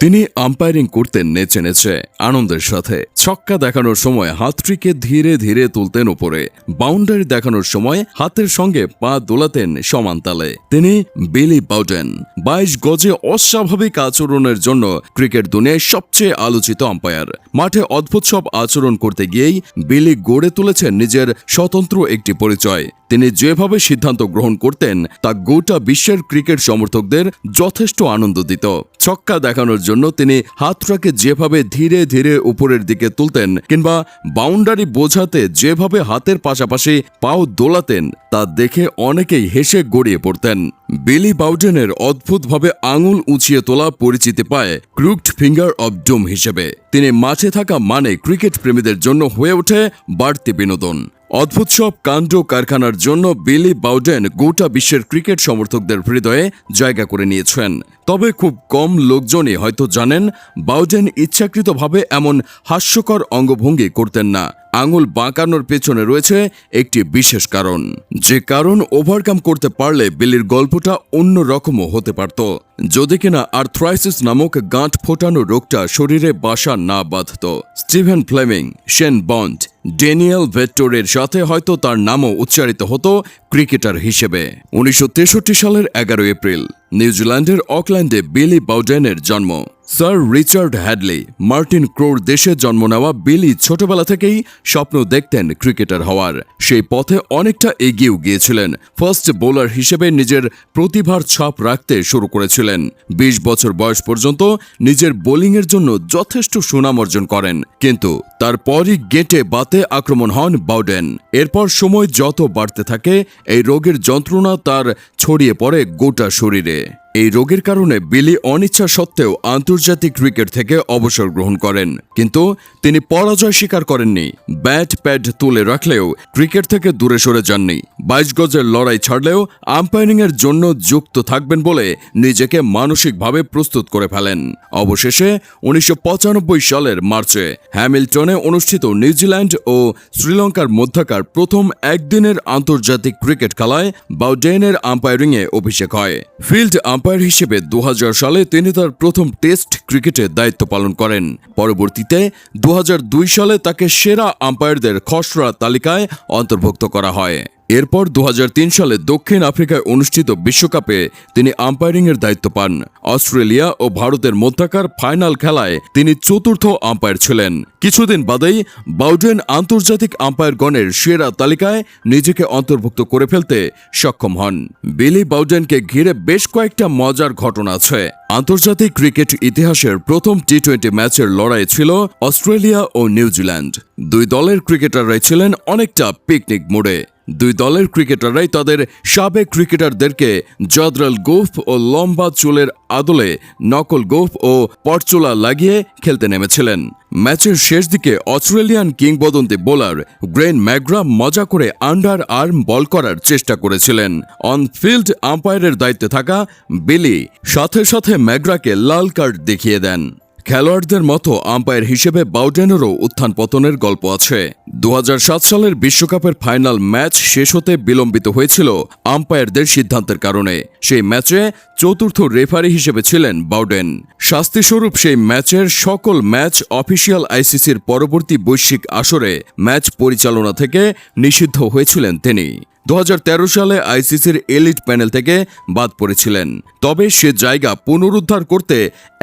তিনি আম্পায়ারিং করতেন, নেচে নেচে, আনন্দের সাথে। ছক্কা দেখানোর সময় হাতটিকে ধীরে ধীরে তুলতেন উপরে। বাউন্ডারি দেখানোর সময় হাতের সঙ্গে পা দোলাতেন সমান তালে। তিনি বিলি বাউডেন, বাইশ গজে অস্বাভাবিক আচরণের জন্য ক্রিকেট দুনিয়ায় সবচেয়ে আলোচিত আম্পায়ার মাঠে অদ্ভুত সব আচরণ করতে গিয়েই বিলি গড়ে তুলেছেন নিজের স্বতন্ত্র একটি পরিচয়। তিনি যেভাবে সিদ্ধান্ত গ্রহণ করতেন, তা গোটা বিশ্বের ক্রিকেট সমর্থকদের যথেষ্ট আনন্দ দিত। ছক্কা দেখানোর জন্য তিনি হাতটাকে যেভাবে ধীরে ধীরে উপরের দিকে তুলতেন কিংবা বাউন্ডারি বোঝাতে যেভাবে হাতের পাশাপাশি পাও দোলাতেন, তা দেখে অনেকেই হেসে গড়িয়ে পড়তেন। বিলি বাউডেনের অদ্ভুতভাবে আঙুল উঁচিয়ে তোলা পরিচিতি পায় ক্রুকড ফিঙ্গার অব ডুম হিসেবে। তিনি মাঠে থাকা মানে ক্রিকেট প্রেমীদের জন্য হয়ে ওঠে বাড়তি বিনোদন। অদ্ভুত সব কাণ্ড কারখানার জন্য বিলি বাউডেন গোটা বিশ্বের ক্রিকেট সমর্থকদের হৃদয়ে জায়গা করে নিয়েছেন। তবে খুব কম লোকজনই হয়তো জানেন বাউডেন ইচ্ছাকৃতভাবে এমন হাস্যকর অঙ্গভঙ্গি করতেন না। আঙুল বাঁকানোর পেছনে রয়েছে একটি বিশেষ কারণ। যে কারণ ওভারকাম করতে পারলে বিলির গল্পটা অন্য রকমও হতে পারত। যদি কিনা আর্থ্রাইসিস নামক গাঁট ফোটানো রোগটা শরীরে বাসা না বাঁধত। Stephen Fleming, Shane Bond Daniel ভেট্টোরের সাথে হয়তো তার নামও উচ্চারিত হতো ক্রিকেটার হিসেবে। উনিশশো তেষট্টি সালের এগারো এপ্রিল। নিউজিল্যান্ডের অকল্যান্ডে বিলি বাউডেনের জন্ম। স্যার রিচার্ড হ্যাডলি, মার্টিন ক্রোর দেশে জন্ম নেওয়া বিলি ছোটবেলা থেকেই স্বপ্ন দেখতেন ক্রিকেটার হওয়ার। সেই পথে অনেকটা এগিয়েও গিয়েছিলেন। ফার্স্ট বোলার হিসেবে নিজের প্রতিভার ছাপ রাখতে শুরু করেছিলেন। ২০ বছর বয়স পর্যন্ত নিজের বোলিংয়ের জন্য যথেষ্ট সুনাম অর্জন করেন। কিন্তু তারপরই গেটে বাতে আক্রমণ হন বাউডেন। এরপর সময় যত বাড়তে থাকে, এই রোগের যন্ত্রণা তার ছড়িয়ে পড়ে গোটা শরীরে। এই রোগের কারণে বিলি অনিচ্ছা সত্ত্বেও আন্তর্জাতিক ক্রিকেট থেকে অবসর গ্রহণ করেন। কিন্তু তিনি পরাজয় স্বীকার করেননি। ব্যাট প্যাড তুলে রাখলেও ক্রিকেট থেকে দূরে সরে যাননি। বাইশ গজের লড়াই ছাড়লেও আম্পায়ারিংয়ের জন্য যুক্ত থাকবেন বলে নিজেকে মানসিকভাবে প্রস্তুত করে ফেলেন। অবশেষে উনিশশো পঁচানব্বই সালের মার্চে হ্যামিল্টনে অনুষ্ঠিত নিউজিল্যান্ড ও শ্রীলঙ্কার মধ্যকার প্রথম একদিনের আন্তর্জাতিক ক্রিকেট খেলায় বাউডেনের আম্পায়ারিংয়ে অভিষেক হয়। ফিল্ড আম্পায়ার হিসেবে দু সালে তিনি তার প্রথম টেস্ট ক্রিকেটে দায়িত্ব পালন করেন। পরবর্তীতে দুহাজার দুই সালে তাকে সেরা আম্পায়ারদের খসড়া তালিকায় অন্তর্ভুক্ত করা হয়। এরপর দু হাজার তিন সালে দক্ষিণ আফ্রিকায় অনুষ্ঠিত বিশ্বকাপে তিনি আম্পায়ারিংয়ের দায়িত্ব পান। অস্ট্রেলিয়া ও ভারতের মধ্যাকার ফাইনাল খেলায় তিনি চতুর্থ আম্পায়ার ছিলেন। কিছুদিন বাদেই বাউডেন আন্তর্জাতিক আম্পায়ারগণের সেরা তালিকায় নিজেকে অন্তর্ভুক্ত করে ফেলতে সক্ষম হন। বিলি বাউডেনকে ঘিরে বেশ কয়েকটা মজার ঘটনা আছে। আন্তর্জাতিক ক্রিকেট ইতিহাসের প্রথম টি টোয়েন্টি ম্যাচের লড়াই ছিল অস্ট্রেলিয়া ও নিউজিল্যান্ড। দুই দলের ক্রিকেটাররাই ছিলেন অনেকটা পিকনিক মোড়ে। দুই দলের ক্রিকেটাররাই তাদের সাবেক ক্রিকেটারদেরকে জদরাল গোফ ও লম্বা চুলের আদলে নকল গোফ ও পরচোলা লাগিয়ে খেলতে নেমেছিলেন। ম্যাচের শেষ দিকে অস্ট্রেলিয়ান কিংবদন্তি বোলার গ্রেন ম্যাগ্রা মজা করে আন্ডার আর্ম বল করার চেষ্টা করেছিলেন। অন ফিল্ড আম্পায়ারের দায়িত্বে থাকা বিলি সাথে সাথে ম্যাগ্রাকে লাল কার্ড দেখিয়ে দেন। খেলোয়াড়দের মতো আম্পায়ার হিসেবে বাউডেনেরও উত্থান পতনের গল্প আছে। দু হাজার সাত সালের বিশ্বকাপের ফাইনাল ম্যাচ শেষ হতে বিলম্বিত হয়েছিল আম্পায়ারদের সিদ্ধান্তের কারণে। সেই ম্যাচে চতুর্থ রেফারি হিসেবে ছিলেন বাউডেন। শাস্তিস্বরূপ সেই ম্যাচের সকল ম্যাচ অফিসিয়াল আইসিসির পরবর্তী বৈশ্বিক আসরে ম্যাচ পরিচালনা থেকে নিষিদ্ধ হয়েছিলেন তিনি। দু হাজার তেরো সালে আইসিসির এলিট প্যানেল থেকে বাদ পড়েছিলেন। তবে সে জায়গা পুনরুদ্ধার করতে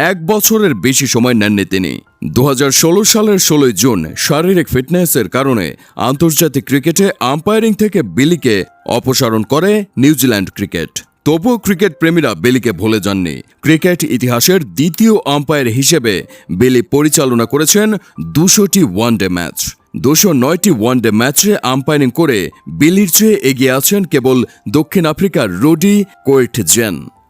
এক বছরের বেশি সময় নেননি তিনি। দু হাজার ষোলো সালের ষোলোই জুন শারীরিক ফিটনেসের কারণে আন্তর্জাতিক ক্রিকেটে আম্পায়ারিং থেকে বিলিকে অপসারণ করে নিউজিল্যান্ড ক্রিকেট। তবুও ক্রিকেট প্রেমীরা বেলিকে ভুলে যাননি। ক্রিকেট ইতিহাসের দ্বিতীয় আম্পায়ার হিসেবে বেলি পরিচালনা করেছেন দুশোটি ওয়ানডে ম্যাচ দুশো নয়টি ওয়ানডে ম্যাচে আম্পায়ারিং করে বিলির চেয়ে এগিয়ে আছেন কেবল দক্ষিণ আফ্রিকার রোডি কোয়েট জেন